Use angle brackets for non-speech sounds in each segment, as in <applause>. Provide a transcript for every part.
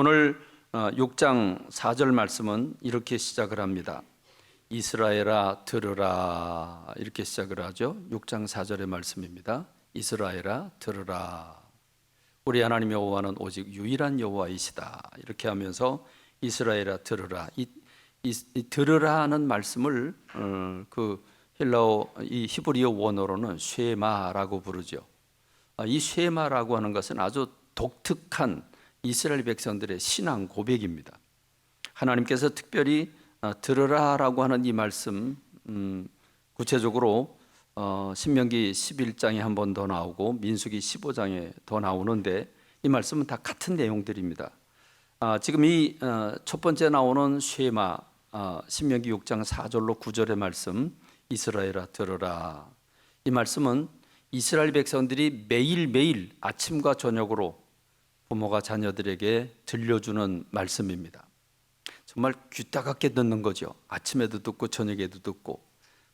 오늘 6장 4절 말씀은 이렇게 시작을 합니다. 이스라엘아 들으라 이렇게 시작을 하죠. 6장 4절의 말씀입니다. 이스라엘아 들으라. 우리 하나님 여호와는 오직 유일한 여호와이시다. 이렇게 하면서 이스라엘아 들으라. 이, 이, 이 들으라는 말씀을 어, 그 헬라어 이 히브리어 원어로는 쉐마라고 부르죠. 아, 이 쉐마라고 하는 것은 아주 독특한 이스라엘 백성들의 신앙 고백입니다. 하나님께서 특별히 어, 들으라라고 하는 이 말씀 음, 구체적으로 어, 신명기 11장에 한 번 더 나오고 민수기 15장에 더 나오는데 이 말씀은 다 같은 내용들입니다. 아, 지금 이 첫 번째 나오는 쉐마 아, 신명기 6장 4절로 9절의 말씀 이스라엘아 들으라 이 말씀은 이스라엘 백성들이 매일매일 아침과 저녁으로 부모가 자녀들에게 들려주는 말씀입니다. 정말 귀따갑게 듣는 거죠. 아침에도 듣고 저녁에도 듣고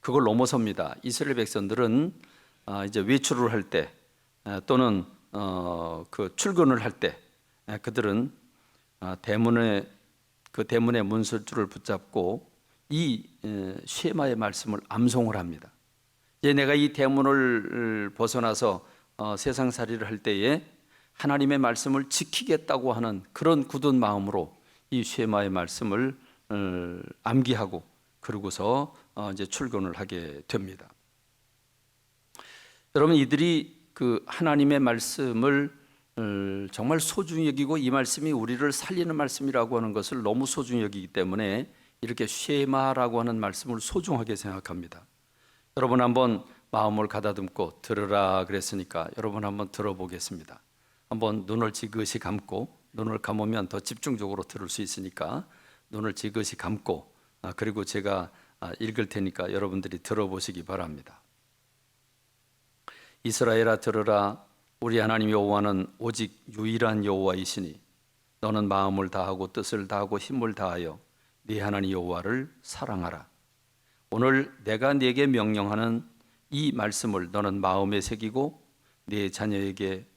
그걸 넘어섭니다. 이스라엘 백성들은 아, 이제 외출을 할 때 또는 어, 그 출근을 할 때 그들은 아, 대문에 그 대문의 문설주를 붙잡고 이 쉐마의 말씀을 암송을 합니다. 이제 내가 이 대문을 벗어나서 어, 세상살이를 할 때에 하나님의 말씀을 지키겠다고 하는 그런 굳은 마음으로 이 쉐마의 말씀을 어, 암기하고 그러고서 어, 이제 출근을 하게 됩니다. 여러분 이들이 그 하나님의 말씀을 어, 정말 소중히 여기고 이 말씀이 우리를 살리는 말씀이라고 하는 것을 너무 소중히 여기기 때문에 이렇게 쉐마라고 하는 말씀을 소중하게 생각합니다. 여러분 한번 마음을 가다듬고 들으라 그랬으니까 여러분 한번 들어보겠습니다. 한번 눈을 지그시 감고 눈을 감으면 더 집중적으로 들을 수 있으니까 눈을 지그시 감고 아, 그리고 제가 아, 읽을 테니까 여러분들이 들어보시기 바랍니다. 이스라엘아 들으라 우리 하나님 여호와는 오직 유일한 여호와이시니 너는 마음을 다하고 뜻을 다하고 힘을 다하여 네 하나님 여호와를 사랑하라. 오늘 내가 네게 명령하는 이 말씀을 너는 마음에 새기고 네 자녀에게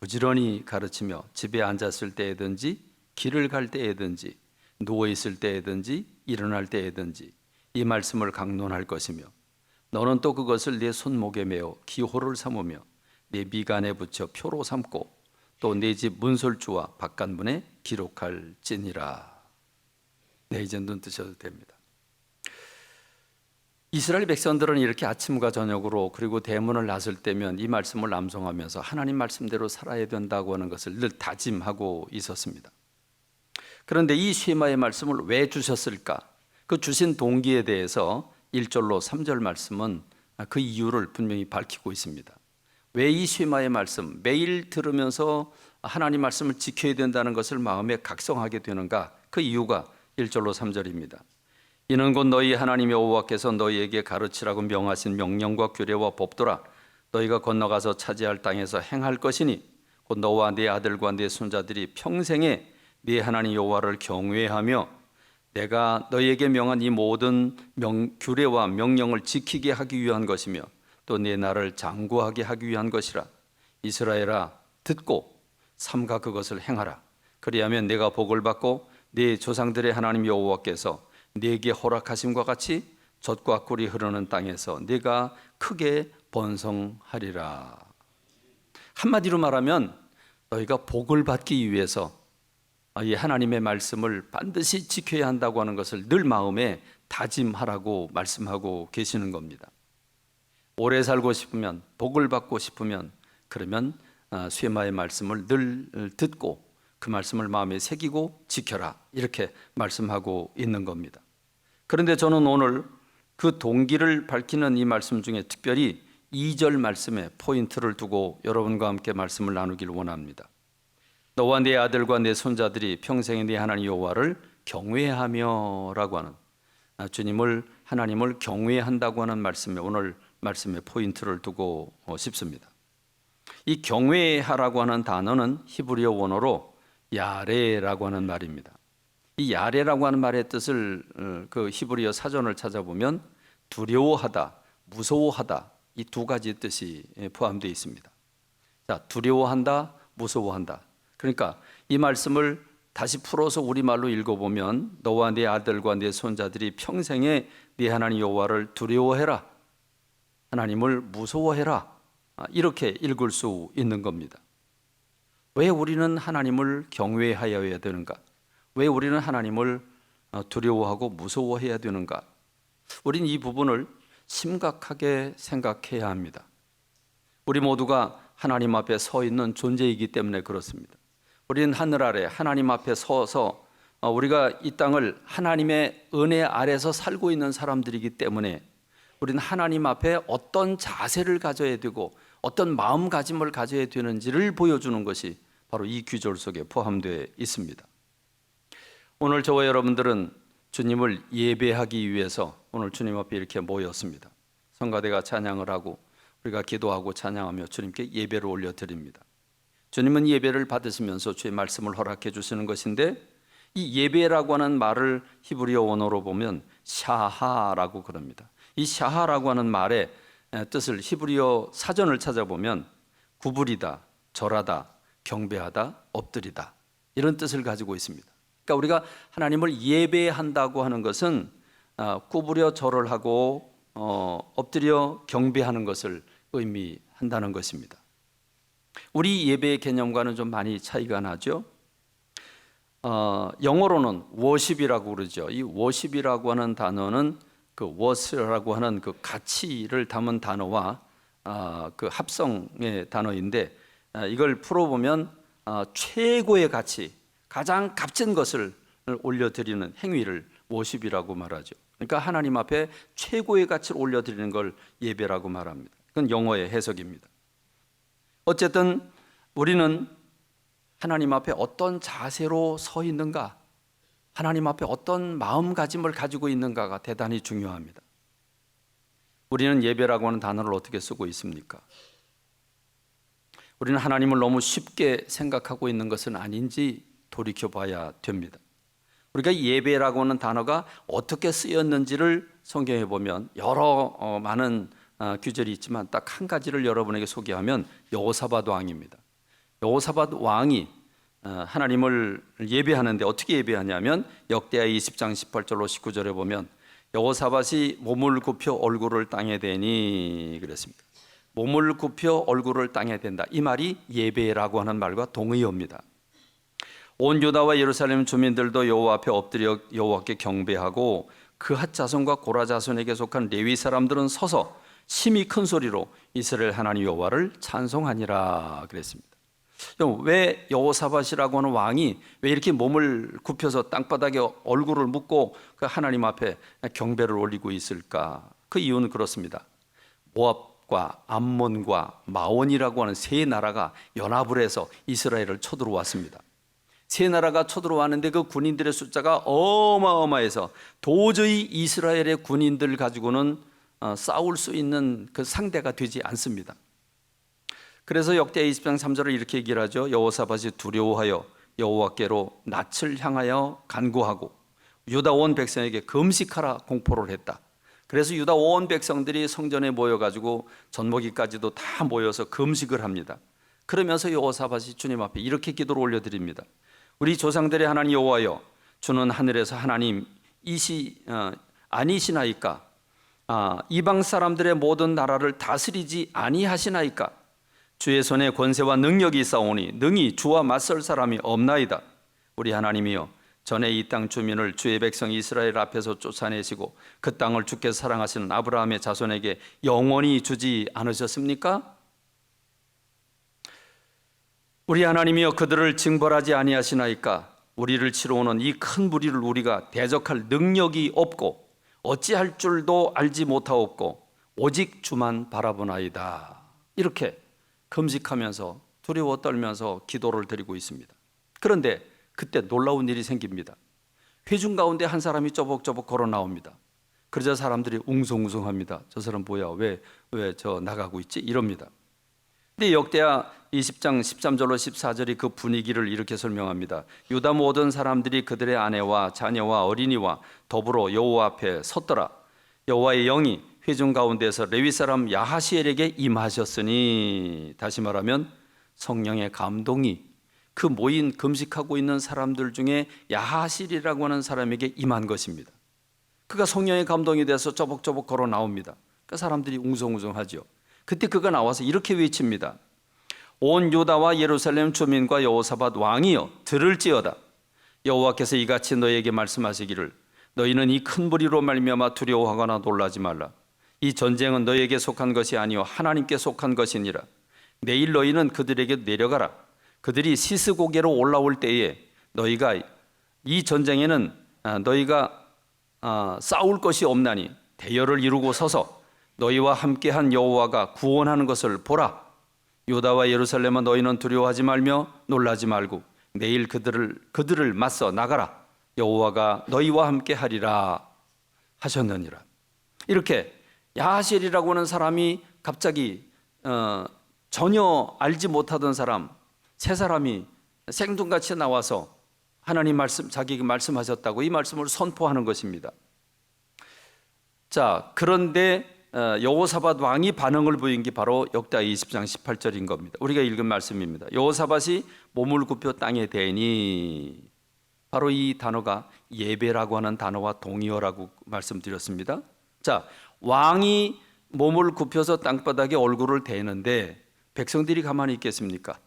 부지런히 가르치며 집에 앉았을 때에든지 길을 갈 때에든지 누워 있을 때에든지 일어날 때에든지 이 말씀을 강론할 것이며 너는 또 그것을 내 손목에 메어 기호를 삼으며 내 미간에 붙여 표로 삼고 또내집 문설주와 바깥문에 기록할지니라. 네 이제 눈 뜨셔도 됩니다. 이스라엘 백성들은 이렇게 아침과 저녁으로 그리고 대문을 나설 때면 이 말씀을 남송하면서 하나님 말씀대로 살아야 된다고 하는 것을 늘 다짐하고 있었습니다. 그런데 이 쉐마의 말씀을 왜 주셨을까? 그 주신 동기에 대해서 1절로 3절 말씀은 그 이유를 분명히 밝히고 있습니다. 왜 이 쉐마의 말씀 매일 들으면서 하나님 말씀을 지켜야 된다는 것을 마음에 각성하게 되는가? 그 이유가 1절로 3절입니다. 이는 곧 너희 하나님 여호와께서 너희에게 가르치라고 명하신 명령과 규례와 법도라 너희가 건너가서 차지할 땅에서 행할 것이니 곧 너와 네 아들과 네 손자들이 평생에 네 하나님 여호와를 경외하며 내가 너희에게 명한 이 모든 명, 규례와 명령을 지키게 하기 위한 것이며 또 네 나를 장구하게 하기 위한 것이라. 이스라엘아 듣고 삼가 그것을 행하라. 그리하면 내가 복을 받고 네 조상들의 하나님 여호와께서 네게 허락하심과 같이 젖과 꿀이 흐르는 땅에서 네가 크게 번성하리라. 한마디로 말하면 너희가 복을 받기 위해서 이 하나님의 말씀을 반드시 지켜야 한다고 하는 것을 늘 마음에 다짐하라고 말씀하고 계시는 겁니다. 오래 살고 싶으면 복을 받고 싶으면 그러면 쇠마의 말씀을 늘 듣고 그 말씀을 마음에 새기고 지켜라 이렇게 말씀하고 있는 겁니다. 그런데 저는 오늘 그 동기를 밝히는 이 말씀 중에 특별히 2절 말씀에 포인트를 두고 여러분과 함께 말씀을 나누길 원합니다. 너와 네 아들과 내 손자들이 평생에 네 하나님 여호와를 경외하며라고 하는 아, 주님을 하나님을 경외한다고 하는 말씀에 오늘 말씀에 포인트를 두고 싶습니다. 이 경외하라고 하는 단어는 히브리어 원어로 야레라고 하는 말입니다. 이 야레라고 하는 말의 뜻을 어, 그 히브리어 사전을 찾아보면 두려워하다, 무서워하다 이 두 가지 뜻이 포함되어 있습니다. 자, 두려워한다, 무서워한다. 그러니까 이 말씀을 다시 풀어서 우리말로 읽어보면 너와 네 아들과 네 손자들이 평생에 네 하나님 여호와를 두려워해라. 하나님을 무서워해라. 아, 이렇게 읽을 수 있는 겁니다. 왜 우리는 하나님을 경외하여야 되는가? 왜 우리는 하나님을 어, 두려워하고 무서워해야 되는가? 우린 이 부분을 심각하게 생각해야 합니다. 우리 모두가 하나님 앞에 서 있는 존재이기 때문에 그렇습니다. 우리는 하늘 아래 하나님 앞에 서서 어, 우리가 이 땅을 하나님의 은혜 아래서 살고 있는 사람들이기 때문에 우리는 하나님 앞에 어떤 자세를 가져야 되고 어떤 마음가짐을 가져야 되는지를 보여주는 것이 바로 이 규절 속에 포함되어 있습니다. 오늘 저와 여러분들은 주님을 예배하기 위해서 오늘 주님 앞에 이렇게 모였습니다. 성가대가 찬양을 하고 우리가 기도하고 찬양하며 주님께 예배를 올려드립니다. 주님은 예배를 받으시면서 주의 말씀을 허락해 주시는 것인데 이 예배라고 하는 말을 히브리어 원어로 보면 샤하라고 그럽니다. 이 샤하라고 하는 말의 뜻을 히브리어 사전을 찾아보면 구부리다, 절하다, 경배하다, 엎드리다 이런 뜻을 가지고 있습니다. 그러니까 우리가 하나님을 예배한다고 하는 것은 아, 구부려 절을 하고 어, 엎드려 경배하는 것을 의미한다는 것입니다. 우리 예배의 개념과는 좀 많이 차이가 나죠. 어, 영어로는 worship이라고 그러죠. 이 worship이라고 하는 단어는 그 worth라고 하는 그 가치를 담은 단어와 아, 그 합성의 단어인데 아, 이걸 풀어보면 아, 최고의 가치, 가장 값진 것을 올려드리는 행위를 worship이라고 말하죠. 그러니까 하나님 앞에 최고의 가치를 올려드리는 걸 예배라고 말합니다. 그건 영어의 해석입니다. 어쨌든 우리는 하나님 앞에 어떤 자세로 서 있는가, 하나님 앞에 어떤 마음가짐을 가지고 있는가가 대단히 중요합니다. 우리는 예배라고 하는 단어를 어떻게 쓰고 있습니까? 우리는 하나님을 너무 쉽게 생각하고 있는 것은 아닌지 돌이켜 봐야 됩니다. 우리가 예배라고 하는 단어가 어떻게 쓰였는지를 성경에 보면 여러 어, 많은 어, 규절이 있지만 딱 한 가지를 여러분에게 소개하면 여호사밧 왕입니다. 여호사밧 왕이 어, 하나님을 예배하는데 어떻게 예배하냐면 역대하 20장 18절로 19절에 보면 여호사밧이 몸을 굽혀 얼굴을 땅에 대니 그랬습니다. 몸을 굽혀 얼굴을 땅에 댄다. 이 말이 예배라고 하는 말과 동의어입니다. 온 유다와 예루살렘 주민들도 여호와 앞에 엎드려 여호와께 경배하고 그 핫 자손과 고라 자손에게 속한 레위 사람들은 서서 심히 큰 소리로 이스라엘 하나님 여호와를 찬송하니라 그랬습니다. 왜 여호사밧이라고 하는 왕이 왜 이렇게 몸을 굽혀서 땅바닥에 얼굴을 묻고 그 하나님 앞에 경배를 올리고 있을까? 그 이유는 그렇습니다. 모압과 암몬과 마온이라고 하는 세 나라가 연합을 해서 이스라엘을 쳐들어왔습니다. 세 나라가 쳐들어왔는데 그 군인들의 숫자가 어마어마해서 도저히 이스라엘의 군인들 가지고는 어, 싸울 수 있는 그 상대가 되지 않습니다. 그래서 역대 20장 3절을 이렇게 얘기를 하죠. 여호사밧이 두려워하여 여호와께로 낯을 향하여 간구하고 유다 온 백성에게 금식하라 공포를 했다. 그래서 유다 온 백성들이 성전에 모여 가지고 전모기까지도 다 모여서 금식을 합니다. 그러면서 여호사밧이 주님 앞에 이렇게 기도를 올려 드립니다. 우리 조상들의 하나님 여호와여, 주는 하늘에서 하나님 이시 어, 아니시나이까? 아, 이방 사람들의 모든 나라를 다스리지 아니하시나이까? 주의 손에 권세와 능력이 있사오니 능히 주와 맞설 사람이 없나이다. 우리 하나님이여 전에 이 땅 주민을 주의 백성 이스라엘 앞에서 쫓아내시고 그 땅을 주께서 사랑하시는 아브라함의 자손에게 영원히 주지 않으셨습니까? 우리 하나님이여 그들을 징벌하지 아니하시나이까 우리를 치러 오는 이 큰 무리를 우리가 대적할 능력이 없고 어찌할 줄도 알지 못하옵고 오직 주만 바라보나이다. 이렇게 금식하면서 두려워 떨면서 기도를 드리고 있습니다. 그런데 그때 놀라운 일이 생깁니다. 회중 가운데 한 사람이 쪼벅쪼벅 걸어 나옵니다. 그러자 사람들이 웅성웅성합니다. 저 사람 뭐야? 왜 왜 저 나가고 있지? 이럽니다. 근데 역대하 20장 13절로 14절이 그 분위기를 이렇게 설명합니다. 유다 모든 사람들이 그들의 아내와 자녀와 어린이와 더불어 여호와 앞에 섰더라. 여호와의 영이 회중 가운데서 레위 사람 야하시엘에게 임하셨으니 다시 말하면 성령의 감동이 그 모인 금식하고 있는 사람들 중에 야하실이라고 하는 사람에게 임한 것입니다. 그가 성령의 감동이 돼서 쪼벅쪼벅 걸어 나옵니다. 그 사람들이 웅성웅성하죠. 그때 그가 나와서 이렇게 외칩니다. 온 유다와 예루살렘 주민과 여호사밧 왕이여 들을지어다. 여호와께서 이같이 너에게 말씀하시기를 너희는 이 큰 무리로 말미암아 두려워하거나 놀라지 말라. 이 전쟁은 너에게 속한 것이 아니요 하나님께 속한 것이니라. 내일 너희는 그들에게 내려가라. 그들이 시스고개로 올라올 때에 너희가 이 전쟁에는 아, 너희가 아, 싸울 것이 없나니 대열을 이루고 서서 너희와 함께한 여호와가 구원하는 것을 보라. 유다와 예루살렘아 너희는 두려워하지 말며 놀라지 말고 내일 그들을 그들을 맞서 나가라. 여호와가 너희와 함께 하리라 하셨느니라. 이렇게 야하실이라고 하는 사람이 갑자기 어, 전혀 알지 못하던 사람 세 사람이 생뚱같이 나와서 하나님 말씀 자기에게 말씀하셨다고 이 말씀을 선포하는 것입니다. 자 그런데 어, 여호사밧 왕이 반응을 보인 게 바로 역다 20장 18절인 겁니다. 우리가 읽은 말씀입니다. 여호사밧이 몸을 굽혀 땅에 대니 바로 이 단어가 예배라고 하는 단어와 동의어라고 말씀드렸습니다. 자 왕이 몸을 굽혀서 땅바닥에 얼굴을 대는데 백성들이 가만히 있겠습니까?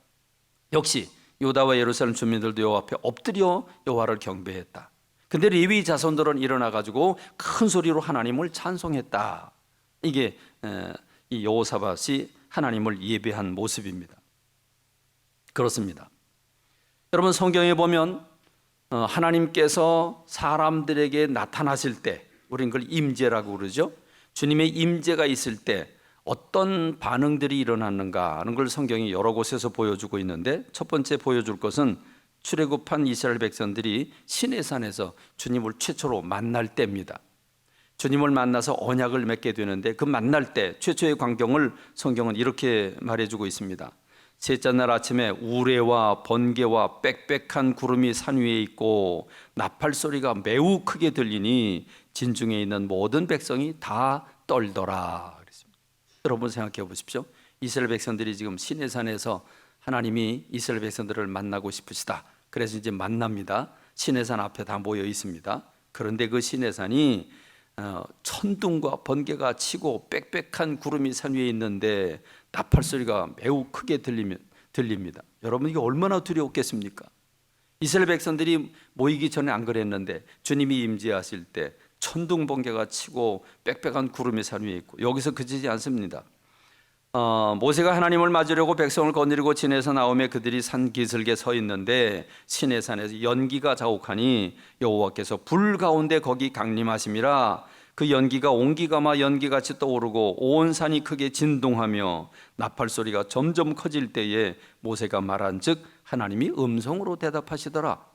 역시 유다와 예루살렘 주민들도 여호와 앞에 엎드려 여호와를 경배했다. 근데 레위 자손들은 일어나 가지고 큰 소리로 하나님을 찬송했다. 이게 에, 이 여호사밧이 하나님을 예배한 모습입니다. 그렇습니다. 여러분 성경에 보면 어, 하나님께서 사람들에게 나타나실 때 우리는 그걸 임재라고 그러죠. 주님의 임재가 있을 때 어떤 반응들이 일어났는가 하는 걸 성경이 여러 곳에서 보여주고 있는데 첫 번째 보여줄 것은 출애굽한 이스라엘 백성들이 시내산에서 주님을 최초로 만날 때입니다. 주님을 만나서 언약을 맺게 되는데 그 만날 때 최초의 광경을 성경은 이렇게 말해주고 있습니다. 셋째 날 아침에 우레와 번개와 빽빽한 구름이 산 위에 있고 나팔 소리가 매우 크게 들리니 진중에 있는 모든 백성이 다 떨더라. 여러분 생각해 보십시오. 이스라엘 백성들이 지금 시내산에서 하나님이 이스라엘 백성들을 만나고 싶으시다. 그래서 이제 만납니다. 시내산 앞에 다 모여 있습니다. 그런데 그 시내산이 어, 천둥과 번개가 치고 빽빽한 구름이 산 위에 있는데 나팔 소리가 매우 크게 들립니다. 여러분 이게 얼마나 두려웠겠습니까? 이스라엘 백성들이 모이기 전에 안 그랬는데 주님이 임재하실 때 천둥 번개가 치고 빽빽한 구름이 산 위에 있고 여기서 그치지 않습니다. 어, 모세가 하나님을 맞으려고 백성을 거느리고 진에서 나오며 그들이 산 기슭에 서 있는데 신의 산에서 연기가 자욱하니 여호와께서 불 가운데 거기 강림하심이라 그 연기가 온기가마 연기같이 떠오르고 온 산이 크게 진동하며 나팔 소리가 점점 커질 때에 모세가 말한즉 하나님이 음성으로 대답하시더라.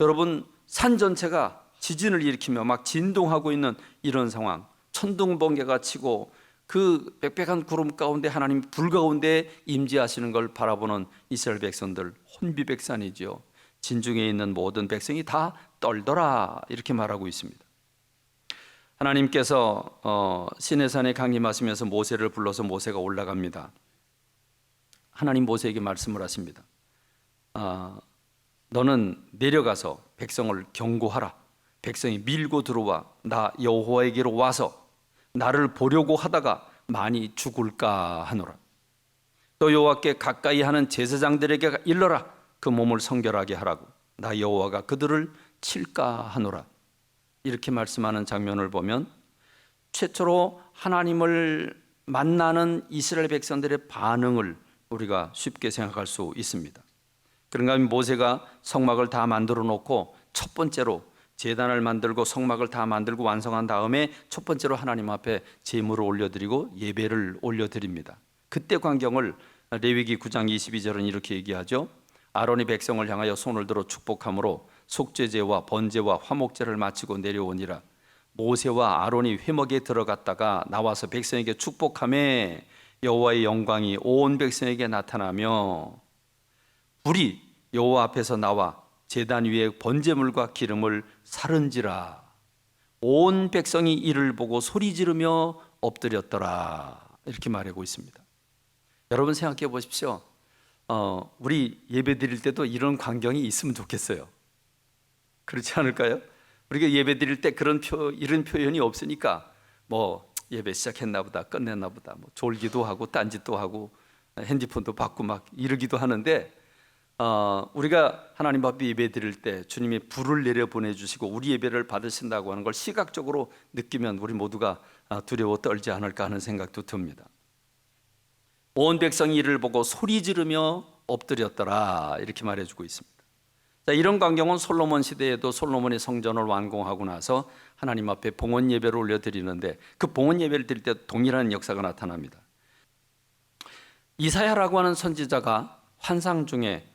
여러분 산 전체가 지진을 일으키며 막 진동하고 있는 이런 상황, 천둥 번개가 치고 그 빽빽한 구름 가운데 하나님 불 가운데 임재하시는 걸 바라보는 이스라엘 백성들 혼비백산이지요. 진중에 있는 모든 백성이 다 떨더라 이렇게 말하고 있습니다. 하나님께서 어, 시내산에 강림하시면서 모세를 불러서 모세가 올라갑니다. 하나님 모세에게 말씀을 하십니다. 아, 너는 내려가서 백성을 경고하라. 백성이 밀고 들어와 나 여호와에게로 와서 나를 보려고 하다가 많이 죽을까 하노라. 또 여호와께 가까이 하는 제사장들에게 일러라. 그 몸을 성결하게 하라고. 나 여호와가 그들을 칠까 하노라. 이렇게 말씀하는 장면을 보면 최초로 하나님을 만나는 이스라엘 백성들의 반응을 우리가 쉽게 생각할 수 있습니다. 그런가 하면 모세가 성막을 다 만들어 놓고 첫 번째로 제단을 만들고 성막을 다 만들고 완성한 다음에 첫 번째로 하나님 앞에 제물을 올려드리고 예배를 올려드립니다. 그때 광경을 레위기 9장 22절은 이렇게 얘기하죠. 아론이 백성을 향하여 손을 들어 축복함으로 속죄제와 번제와 화목제를 마치고 내려오니라. 모세와 아론이 회막에 들어갔다가 나와서 백성에게 축복함에 여호와의 영광이 온 백성에게 나타나며 불이 여호와 앞에서 나와 제단 위에 번제물과 기름을 사른지라 온 백성이 이를 보고 소리 지르며 엎드렸더라 이렇게 말하고 있습니다. 여러분 생각해 보십시오. 어, 우리 예배 드릴 때도 이런 광경이 있으면 좋겠어요. 그렇지 않을까요? 우리가 예배 드릴 때 그런 표, 이런 표현이 없으니까 뭐 예배 시작했나 보다 끝냈나 보다 뭐 졸기도 하고 딴짓도 하고 핸드폰도 받고 막 이러기도 하는데 어, 우리가 하나님 앞에 예배 드릴 때 주님이 불을 내려 보내주시고 우리 예배를 받으신다고 하는 걸 시각적으로 느끼면 우리 모두가 아, 두려워 떨지 않을까 하는 생각도 듭니다. 온 백성이 이를 보고 소리 지르며 엎드렸더라 이렇게 말해주고 있습니다. 자, 이런 광경은 솔로몬 시대에도 솔로몬의 성전을 완공하고 나서 하나님 앞에 봉헌 예배를 올려 드리는데 그 봉헌 예배를 드릴 때 동일한 역사가 나타납니다. 이사야라고 하는 선지자가 환상 중에 어,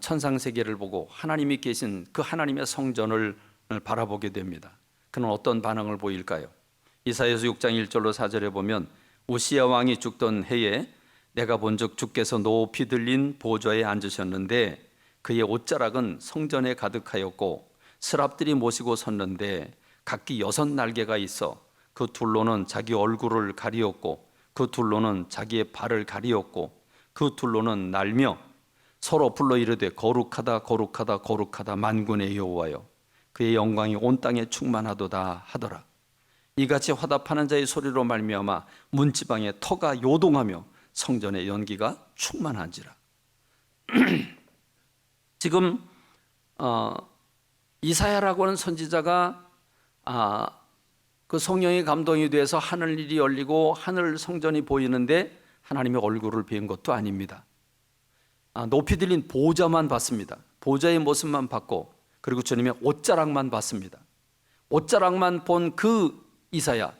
천상 세계를 보고 하나님이 계신 그 하나님의 성전을 바라보게 됩니다. 그는 어떤 반응을 보일까요? 이사야서 6장 1절로 4절에 보면 우시야 왕이 죽던 해에 내가 본즉 주께서 높이 들린 보좌에 앉으셨는데 그의 옷자락은 성전에 가득하였고 스랍들이 모시고 섰는데 각기 여섯 날개가 있어 그 둘로는 자기 얼굴을 가리었고 그 둘로는 자기의 발을 가리었고 그 둘로는 날며 서로 불러 이르되 거룩하다 거룩하다 거룩하다. 만군의 여호와여 그의 영광이 온 땅에 충만하도다 하더라. 이같이 화답하는 자의 소리로 말미암아 문지방에 터가 요동하며 성전의 연기가 충만한지라. <clears throat> 지금 어, 이사야라고 하는 선지자가 아, 그 성령의 감동이 돼서 하늘 일이 열리고 하늘 성전이 보이는데 하나님의 얼굴을 뵌 것도 아닙니다. 아, 높이 들린 보좌만 봤습니다. 보좌의 모습만 봤고 그리고 주님의 옷자락만 봤습니다. 옷자락만 본 그 이사야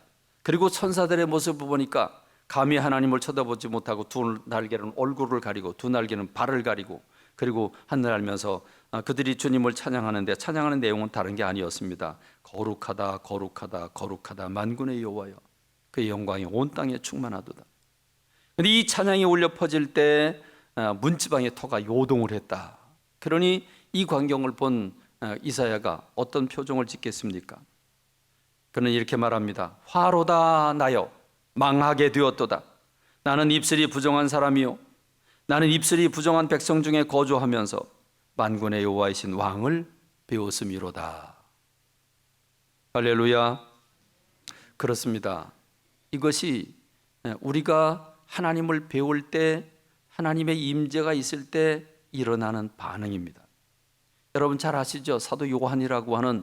그리고 천사들의 모습을 보니까 감히 하나님을 쳐다보지 못하고 두 날개는 얼굴을 가리고 두 날개는 발을 가리고 그리고 하늘 알면서 아, 그들이 주님을 찬양하는데 찬양하는 내용은 다른 게 아니었습니다. 거룩하다 거룩하다 거룩하다 만군의 여호와여 그의 영광이 온 땅에 충만하도다. 근데 이 찬양이 울려 퍼질 때 아, 문지방의 터가 요동을 했다. 그러니 이 광경을 본 아, 이사야가 어떤 표정을 짓겠습니까? 그는 이렇게 말합니다. 화로다 나여 망하게 되었도다. 나는 입술이 부정한 사람이요 나는 입술이 부정한 백성 중에 거주하면서 만군의 여호와이신 왕을 배웠음이로다. 할렐루야. 그렇습니다. 이것이 우리가 하나님을 배울 때 하나님의 임재가 있을 때 일어나는 반응입니다. 여러분 잘 아시죠? 사도 요한이라고 하는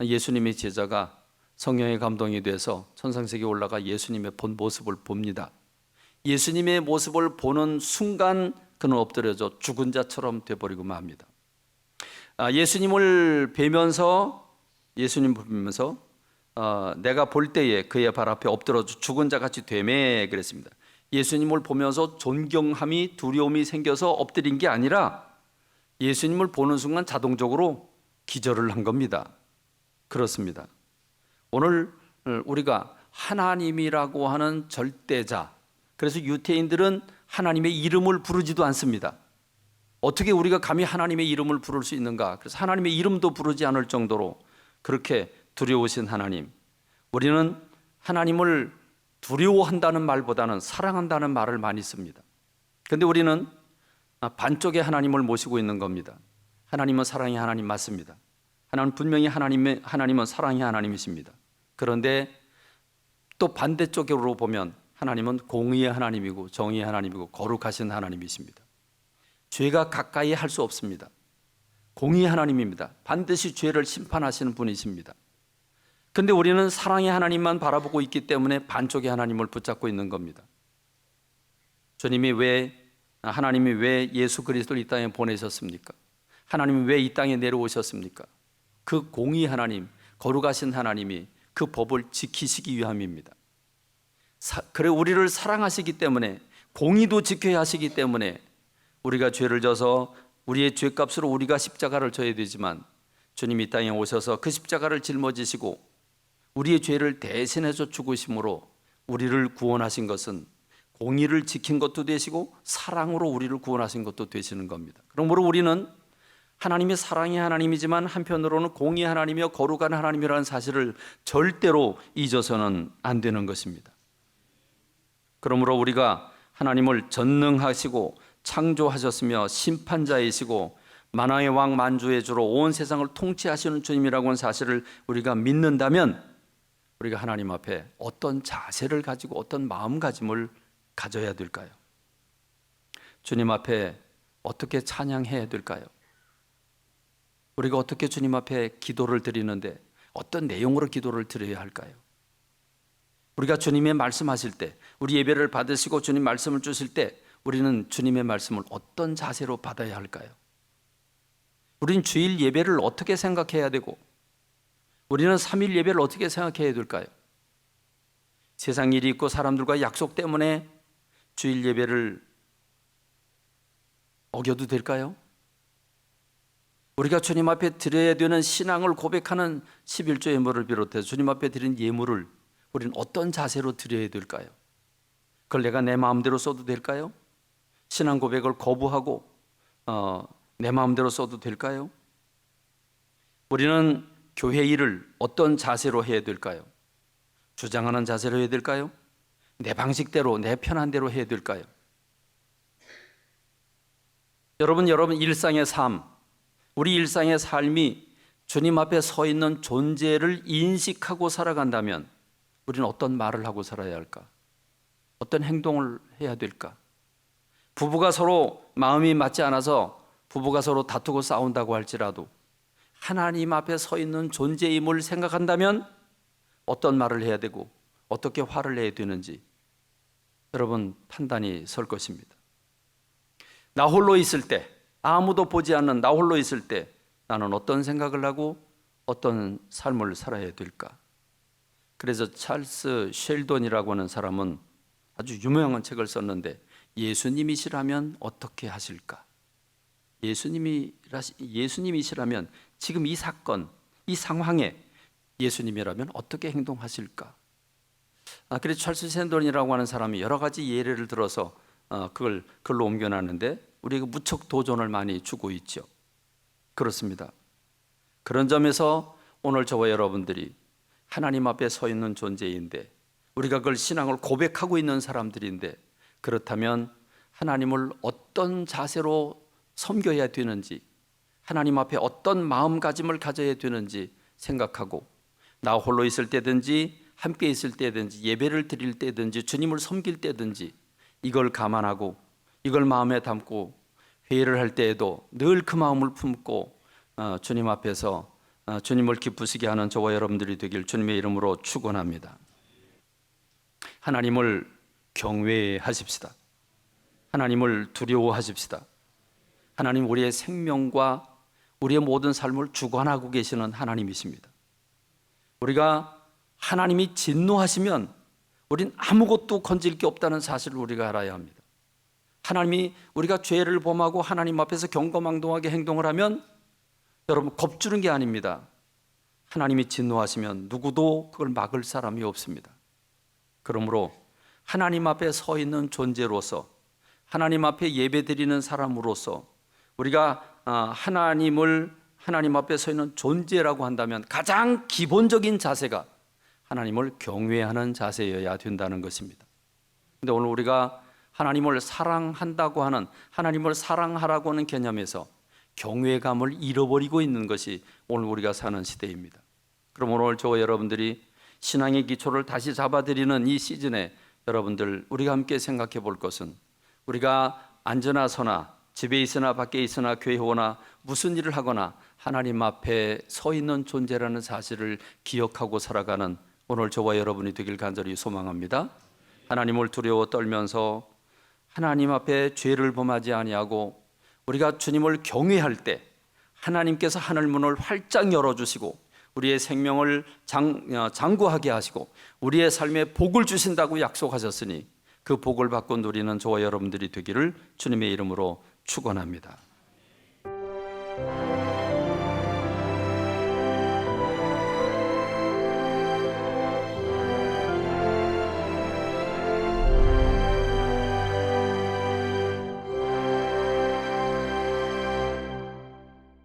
예수님의 제자가 성령의 감동이 돼서 천상세계에 올라가 예수님의 본 모습을 봅니다. 예수님의 모습을 보는 순간 그는 엎드려져 죽은 자처럼 돼버리고 맙니다. 아, 예수님을 뵈면서 예수님 보면서 어, 내가 볼 때에 그의 발 앞에 엎드려 죽은 자 같이 되매 그랬습니다. 예수님을 보면서 존경함이 두려움이 생겨서 엎드린 게 아니라 예수님을 보는 순간 자동적으로 기절을 한 겁니다. 그렇습니다. 오늘 우리가 하나님이라고 하는 절대자 그래서 유태인들은 하나님의 이름을 부르지도 않습니다. 어떻게 우리가 감히 하나님의 이름을 부를 수 있는가? 그래서 하나님의 이름도 부르지 않을 정도로 그렇게 두려우신 하나님. 우리는 하나님을 두려워한다는 말보다는 사랑한다는 말을 많이 씁니다. 근데 우리는 반쪽의 하나님을 모시고 있는 겁니다. 하나님은 사랑의 하나님 맞습니다. 하나님 분명히 하나님의 하나님은 사랑의 하나님이십니다. 그런데 또 반대쪽으로 보면 하나님은 공의의 하나님이고 정의의 하나님이고 거룩하신 하나님이십니다. 죄가 가까이 할 수 없습니다. 공의의 하나님입니다. 반드시 죄를 심판하시는 분이십니다. 근데 우리는 사랑의 하나님만 바라보고 있기 때문에 반쪽의 하나님을 붙잡고 있는 겁니다. 주님이 왜 하나님이 왜 예수 그리스도를 이 땅에 보내셨습니까? 하나님이 왜 이 땅에 내려오셨습니까? 그 공의 하나님, 거룩하신 하나님이 그 법을 지키시기 위함입니다. 사, 그래 우리를 사랑하시기 때문에 공의도 지켜야 하시기 때문에 우리가 죄를 져서 우리의 죄값으로 우리가 십자가를 져야 되지만 주님이 땅에 오셔서 그 십자가를 짊어지시고 우리의 죄를 대신해서 죽으심으로 우리를 구원하신 것은 공의를 지킨 것도 되시고 사랑으로 우리를 구원하신 것도 되시는 겁니다. 그러므로 우리는 하나님이 사랑의 하나님이지만 한편으로는 공의 하나님이며 거룩한 하나님이라는 사실을 절대로 잊어서는 안 되는 것입니다. 그러므로 우리가 하나님을 전능하시고 창조하셨으며 심판자이시고 만왕의 왕 만주의 주로 온 세상을 통치하시는 주님이라고 하는 사실을 우리가 믿는다면 우리가 하나님 앞에 어떤 자세를 가지고 어떤 마음가짐을 가져야 될까요? 주님 앞에 어떻게 찬양해야 될까요? 우리가 어떻게 주님 앞에 기도를 드리는데 어떤 내용으로 기도를 드려야 할까요? 우리가 주님의 말씀하실 때, 우리 예배를 받으시고 주님 말씀을 주실 때, 우리는 주님의 말씀을 어떤 자세로 받아야 할까요? 우리는 주일 예배를 어떻게 생각해야 되고, 우리는 3일 예배를 어떻게 생각해야 될까요? 세상 일이 있고 사람들과 약속 때문에 주일 예배를 어겨도 될까요? 우리가 주님 앞에 드려야 되는 신앙을 고백하는 11조 예물을 비롯해서 주님 앞에 드린 예물을 우리는 어떤 자세로 드려야 될까요? 그걸 내가 내 마음대로 써도 될까요? 신앙 고백을 거부하고 어, 내 마음대로 써도 될까요? 우리는 교회 일을 어떤 자세로 해야 될까요? 주장하는 자세로 해야 될까요? 내 방식대로 내 편한 대로 해야 될까요? 여러분 여러분 일상의 삶 우리 일상의 삶이 주님 앞에 서 있는 존재를 인식하고 살아간다면 우리는 어떤 말을 하고 살아야 할까? 어떤 행동을 해야 될까? 부부가 서로 마음이 맞지 않아서 부부가 서로 다투고 싸운다고 할지라도 하나님 앞에 서 있는 존재임을 생각한다면 어떤 말을 해야 되고 어떻게 화를 내야 되는지 여러분 판단이 설 것입니다. 나 홀로 있을 때 아무도 보지 않는 나 홀로 있을 때 나는 어떤 생각을 하고 어떤 삶을 살아야 될까? 그래서 찰스 쉘돈이라고 하는 사람은 아주 유명한 책을 썼는데 예수님이시라면 어떻게 하실까? 예수님이 예수님이시라면 지금 이 사건, 이 상황에 예수님이라면 어떻게 행동하실까? 아, 그래서 찰스 샌돈이라고 하는 사람이 여러 가지 예례를 들어서 어, 그걸 글로 옮겨놨는데 우리가 무척 도전을 많이 주고 있죠. 그렇습니다. 그런 점에서 오늘 저와 여러분들이 하나님 앞에 서 있는 존재인데 우리가 그걸 신앙을 고백하고 있는 사람들인데 그렇다면 하나님을 어떤 자세로 섬겨야 되는지 하나님 앞에 어떤 마음가짐을 가져야 되는지 생각하고 나 홀로 있을 때든지 함께 있을 때든지 예배를 드릴 때든지 주님을 섬길 때든지 이걸 감안하고 이걸 마음에 담고 회의를 할 때에도 늘 그 마음을 품고 어, 주님 앞에서 어, 주님을 기쁘시게 하는 저와 여러분들이 되길 주님의 이름으로 축원합니다. 하나님을 경외하십시다. 하나님을 두려워하십시다. 하나님 우리의 생명과 우리의 모든 삶을 주관하고 계시는 하나님이십니다. 우리가 하나님이 진노하시면 우린 아무것도 건질 게 없다는 사실을 우리가 알아야 합니다. 하나님이 우리가 죄를 범하고 하나님 앞에서 경거망동하게 행동을 하면 여러분 겁주는 게 아닙니다. 하나님이 진노하시면 누구도 그걸 막을 사람이 없습니다. 그러므로 하나님 앞에 서 있는 존재로서 하나님 앞에 예배드리는 사람으로서 우리가 아, 하나님을 하나님 앞에 서 있는 존재라고 한다면 가장 기본적인 자세가 하나님을 경외하는 자세여야 된다는 것입니다. 근데 오늘 우리가 하나님을 사랑한다고 하는 하나님을 사랑하라고 하는 개념에서 경외감을 잃어버리고 있는 것이 오늘 우리가 사는 시대입니다. 그럼 오늘 저와 여러분들이 신앙의 기초를 다시 잡아드리는 이 시즌에 여러분들 우리가 함께 생각해 볼 것은 우리가 앉으나 서나 집에 있으나 밖에 있으나 교회 오나 무슨 일을 하거나 하나님 앞에 서 있는 존재라는 사실을 기억하고 살아가는 오늘 저와 여러분이 되길 간절히 소망합니다. 하나님을 두려워 떨면서 하나님 앞에 죄를 범하지 아니하고 우리가 주님을 경외할 때 하나님께서 하늘 문을 활짝 열어 주시고 우리의 생명을 장, 어, 장구하게 하시고 우리의 삶에 복을 주신다고 약속하셨으니 그 복을 받고 누리는 저와 여러분들이 되기를 주님의 이름으로 축원합니다.